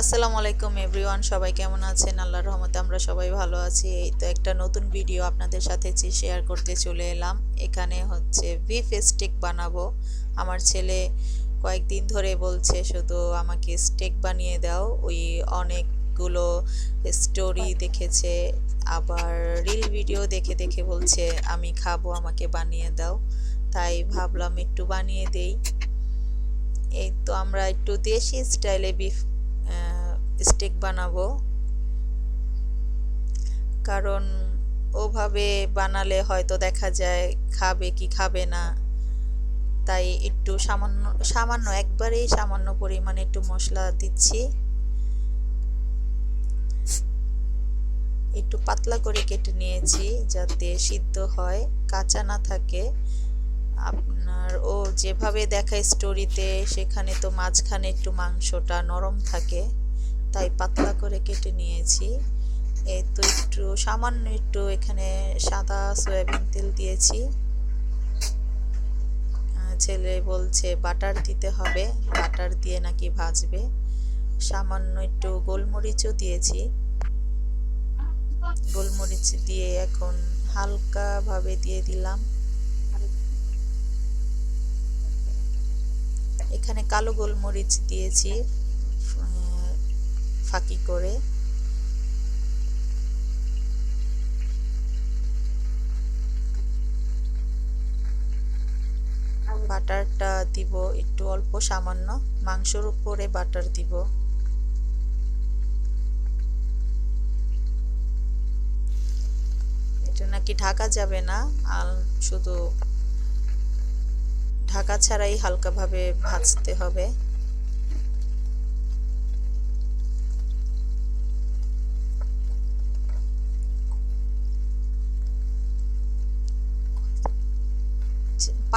আসসালামু আলাইকুম এভরিওয়ান সবাই কেমন আছেন? আল্লাহর রহমতে আমরা সবাই ভালো আছি। এই তো একটা নতুন ভিডিও আপনাদের সাথে শেয়ার করতে চলে এলাম। এখানে হচ্ছে বিফ স্টেক বানাবো। আমার ছেলে কয়েকদিন ধরে বলছে শুধু আমাকে স্টেক বানিয়ে দাও। ওই অনেকগুলো স্টোরি দেখেছে আবার রিল ভিডিও দেখে দেখে বলছে আমি খাব আমাকে বানিয়ে দাও। তাই ভাবলাম একটু বানিয়ে দেই। এই তো আমরা একটু দেশি স্টাইলে বিফ স্টেক বানাবো। কারণ ওভাবে বানালে হয়তো দেখা যায় খাবে কি খাবে না। তাই একটু সামান্য সামান্য, একবারেই সামান্য পরিমাণে একটু মশলা দিচ্ছি। একটু পাতলা করে কেটে নিয়েছি যাতে সিদ্ধ হয়, কাঁচা না থাকে। আপনার ও যেভাবে দেখায় স্টোরিতে সেখানে তো মাঝখানে একটু মাংসটা নরম থাকে। তাই পাতলা করে কেটে নিয়েছি। এই তো একটু, সামান্য একটু এখানে সাদা সয়াবিন তেল দিয়েছি। ছেলে বলছে, বাটার দিতে হবে, বাটার দিয়ে নাকি ভাজবে? সামান্য একটু গোলমরিচও দিয়েছি। গোলমরিচ দিয়ে এখন হালকাভাবে দিয়ে দিলাম। এখানে কালো গোলমরিচ দিয়েছি। ফাঁকি করে। বাটারটা দিব একটু অল্প, সামান্য। মাংসর উপরে বাটার দিব। এটা নাকি ঢাকা যাবে না? আর শুধু ঢাকা ছাড়াই হালকাভাবে ভাজতে হবে।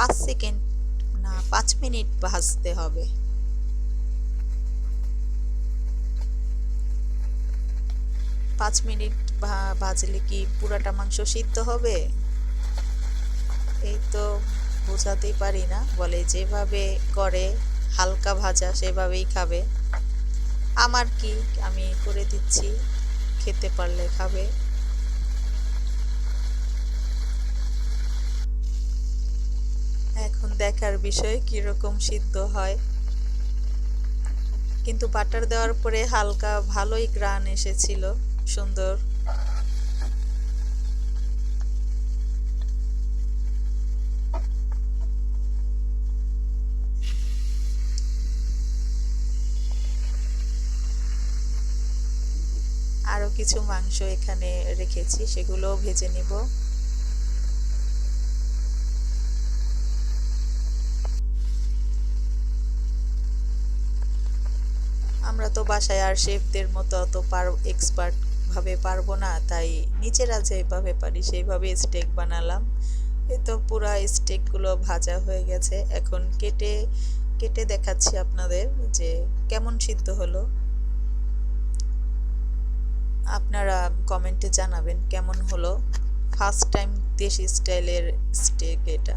পাঁচ সেকেন্ড, না, পাঁচ মিনিট ভাজতে হবে। পাঁচ মিনিট ভাজলে কি পুরাটা মাংস সিদ্ধ হবে? এই তো বোঝাতেই পারি না। বলে, যেভাবে করে হালকা ভাজা, সেভাবেই খাবে। আমার কি, আমি করে দিচ্ছি, খেতে পারলে খাবে এখন দেখার বিষয় কীরকম সিদ্ধ হয়? কিন্তু বাটার দেওয়ার পরে হালকা ভালোই গ্রান এসেছিল, সুন্দর। আরও কিছু মাংস এখানে রেখেছি, সেগুলোও ভেজে নিব। আমরা তো বাসায় আর শেফদের মতো অত পার এক্সপার্ট ভাবে পারব না, তাই নিচেরা যেভাবে পারি সেইভাবে স্টেক বানালাম। এই তো পুরা স্টেকগুলো ভাজা হয়ে গেছে। এখন কেটে কেটে দেখাচ্ছি আপনাদের যে কেমন সিদ্ধ হলো। আপনারা কমেন্টে জানাবেন কেমন হলো। ফার্স্ট টাইম দেশি স্টাইলের স্টেক এটা।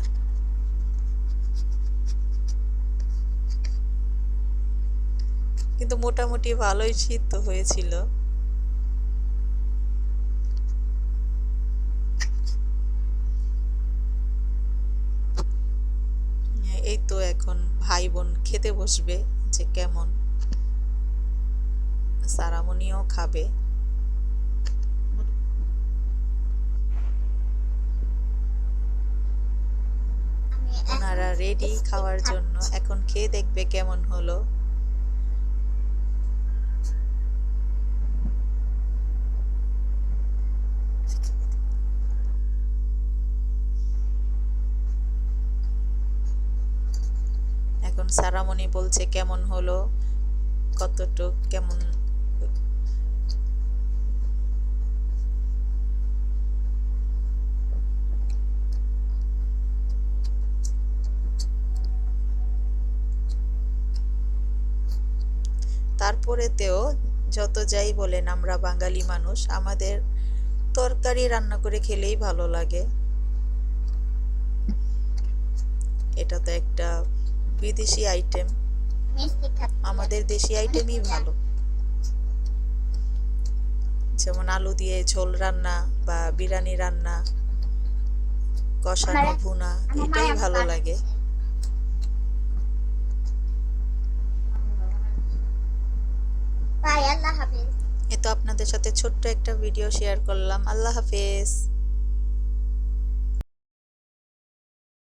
কিন্তু মোটামুটি ভালোই শীত তো হয়েছিল। এই তো এখন ভাই বোন খেতে বসবে যে কেমন। সারামনিও খাবে। ওনারা রেডি খাওয়ার জন্য এখন খেয়ে দেখবে কেমন হলো। এখন সারামণি বলছে কেমন হলো? কতটুক, কেমন? তারপরেতেও যত যাই বলেন আমরা বাঙালি মানুষ, আমাদের তরকারি রান্না করে খেলেই ভালো লাগে। এটা তো একটা বিদেশি আইটেম আমাদের দেশি আইটেমই ভালো। যেমন আলু দিয়ে ঝোল রান্না বা বিরিয়ানি রান্না কষানো ভুনা এটাই ভালো লাগে। এ তো আপনাদের সাথে ছোট্ট একটা ভিডিও শেয়ার করলাম। আল্লাহ হাফেজ।